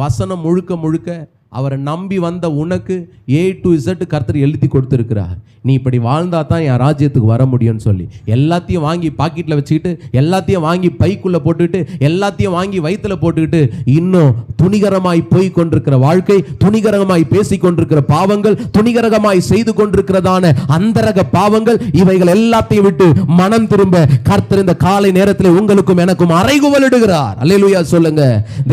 வசனம் முழுக்க முழுக்க அவரை நம்பி வந்த உனக்கு ஏ டு இசட் கர்த்தர் எழுதி கொடுத்துருக்கிறார். நீ இப்படி வாழ்ந்தா தான் என் ராஜ்யத்துக்கு வர முடியும்னு சொல்லி. எல்லாத்தையும் வாங்கி பாக்கெட்டில் வச்சுக்கிட்டு எல்லாத்தையும் வாங்கி பைக்குள்ளே போட்டுக்கிட்டு எல்லாத்தையும் வாங்கி வயிற்றில் போட்டுக்கிட்டு இன்னும் துணிகரமாய் போய் கொண்டிருக்கிற வாழ்க்கை துணிகரமாய் பேசி கொண்டிருக்கிற பாவங்கள் துணிகரகமாய் செய்து கொண்டிருக்கிறதான அந்தரக பாவங்கள் இவைகள் எல்லாத்தையும் விட்டு மனம் திரும்ப கர்த்தர் இந்த காலை நேரத்தில் உங்களுக்கும் எனக்கும் அறைகுவலிடுகிறார். அல்லேலூயா சொல்லுங்க.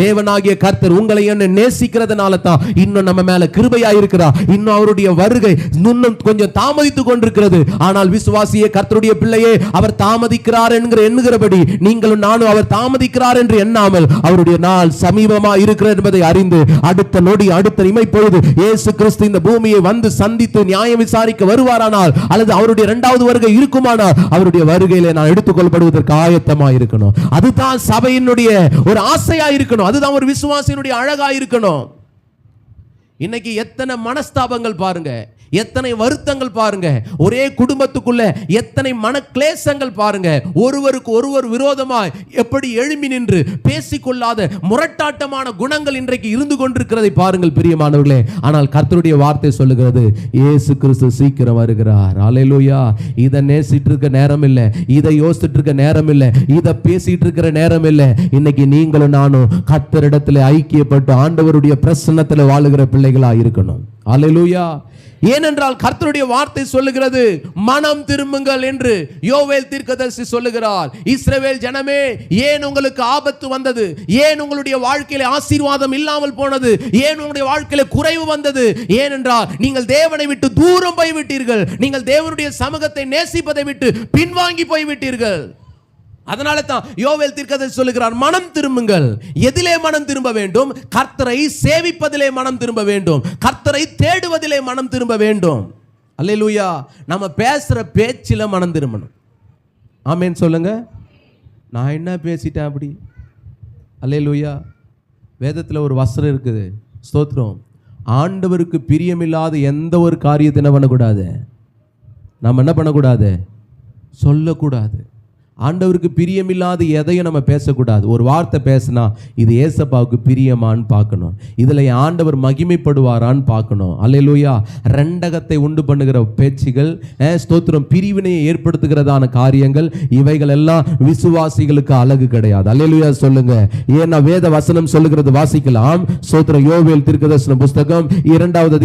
தேவனாகிய கர்த்தர் உங்களை என்ன நேசிக்கிறதுனால தான் இன்னும் நம்ம மேல கிருபையா இருக்கிறார் இன்னும் அவருடைய வருகை இன்னும் கொஞ்சம் தாமதித்துக் கொண்டிருக்கிறது. ஆனால் விசுவாசியே கர்த்தருடைய பிள்ளையே அவர் தாமதிக்கிறார் என்கிற எண்ணுகிறபடி நீங்களும் நானும் அவர் தாமதிக்கிறார் என்று எண்ணாமல் அவருடைய நாள் சமீபமா இருக்கிறது என்பதை அறிந்து அடுத்த நொடி அடுத்த இமை பொழுது இயேசு கிறிஸ்து இந்த பூமியை வந்து சந்தித்து நியாயம் விசாரிக்க வருவாரானால் அல்லது அவருடைய இரண்டாவது வருகை இருக்குமானால் அவருடைய வருகையில நான் எடுத்துக்கொள்ளப்படுவதற்கு ஆயத்தமா இருக்கணும். அதுதான் சபையினுடைய ஒரு ஆசையா இருக்கணும். அதுதான் ஒரு விசுவாசியினுடைய அழகா இருக்கணும். இன்னைக்கு எத்தனை மனஸ்தாபங்கள் பாருங்க. எத்தனை வருத்தங்கள் பாருங்க. ஒரே குடும்பத்துக்குள்ள எத்தனை மன கிளேசங்கள் பாருங்க. ஒருவருக்கு ஒருவர் விரோதமாய் எப்படி எழுமி நின்று பேசிக்கொள்ளாத முரட்டாட்டமான குணங்கள் இன்றைக்கு இருந்து கொண்டிருக்கிறதை பாருங்கள் பிரியமானவர்களே. ஆனால் கர்த்தருடைய வார்த்தை சொல்லுகிறது இயேசு கிறிஸ்து சீக்கிரம் வருகிறார். அலையிலூயா இதை நேசிட்டு இருக்க நேரம் இல்லை இதை யோசிச்சுட்டு இருக்க நேரம் இல்லை இதை பேசிட்டு இருக்கிற நேரம் இல்லை இன்னைக்கு நீங்களும் நானும் கர்த்தரிடத்துல ஐக்கியப்பட்டு ஆண்டவருடைய பிரசன்னத்தில் வாழுகிற பிள்ளைகளாக இருக்கணும். அலையிலூயா ஏனென்றால் கர்த்தருடைய வார்த்தை சொல்லுகிறது மனம் திரும்புங்கள் என்று யோவேல் தீர்க்கதரிசி சொல்லுகிறார். இஸ்ரவேல் ஜனமே ஏன் உங்களுக்கு ஆபத்து வந்தது? ஏன் உங்களுடைய வாழ்க்கையில ஆசீர்வாதம் இல்லாமல் போனது? ஏன் உங்களுடைய வாழ்க்கையில குறைவு வந்தது? ஏனென்றால் நீங்கள் தேவனை விட்டு தூரம் போய்விட்டீர்கள். நீங்கள் தேவனுடைய சமூகத்தை நேசிப்பதை விட்டு பின்வாங்கி போய்விட்டீர்கள். அதனால தான் யோவேல் தீர்க்கதரிசி சொல்லுகிறார் மனம் திரும்புங்கள். எதிலே மனம் திரும்ப வேண்டும். கர்த்தரை சேவிப்பதிலே மனம் திரும்ப வேண்டும். கர்த்தரை தேடுவதிலே மனம் திரும்ப வேண்டும். அல்லேலூயா. நம்ம பேசுகிற பேச்சில் மனம் திரும்பணும். ஆமேன்னு சொல்லுங்க. நான் என்ன பேசிட்டேன் அப்படி? அல்லேலூயா. வேதத்தில் ஒரு வஸ்திரம் இருக்குது. ஸ்தோத்திரம். ஆண்டவருக்கு பிரியமில்லாத எந்த ஒரு காரியத்தை என்ன பண்ணக்கூடாது. நம்ம என்ன பண்ணக்கூடாது? சொல்லக்கூடாது. ஆண்டவருக்கு பிரியமில்லாத எதையும் நம்ம பேசக்கூடாது. ஒரு வார்த்தை பேசினா இது ஏசப்பாவுக்கு பிரியமான்னு பார்க்கணும். இதில் ஆண்டவர் மகிமைப்படுவாரான்னு பார்க்கணும். அல்லையிலூயா ரெண்டகத்தை உண்டு பண்ணுகிற பேச்சுகள் அஹ், ஸ்தோத்திரம் பிரிவினையை ஏற்படுத்துகிறதான காரியங்கள் இவைகள் எல்லாம் விசுவாசிகளுக்கு அழகு கிடையாது. அல்லையிலூயா சொல்லுங்க. ஏன்னா வேத வசனம் சொல்லுகிறது வாசிக்கலாம். ஸ்தோத்திரம் யோவேல் திருக்கதர்சன புஸ்தகம் இரண்டாவது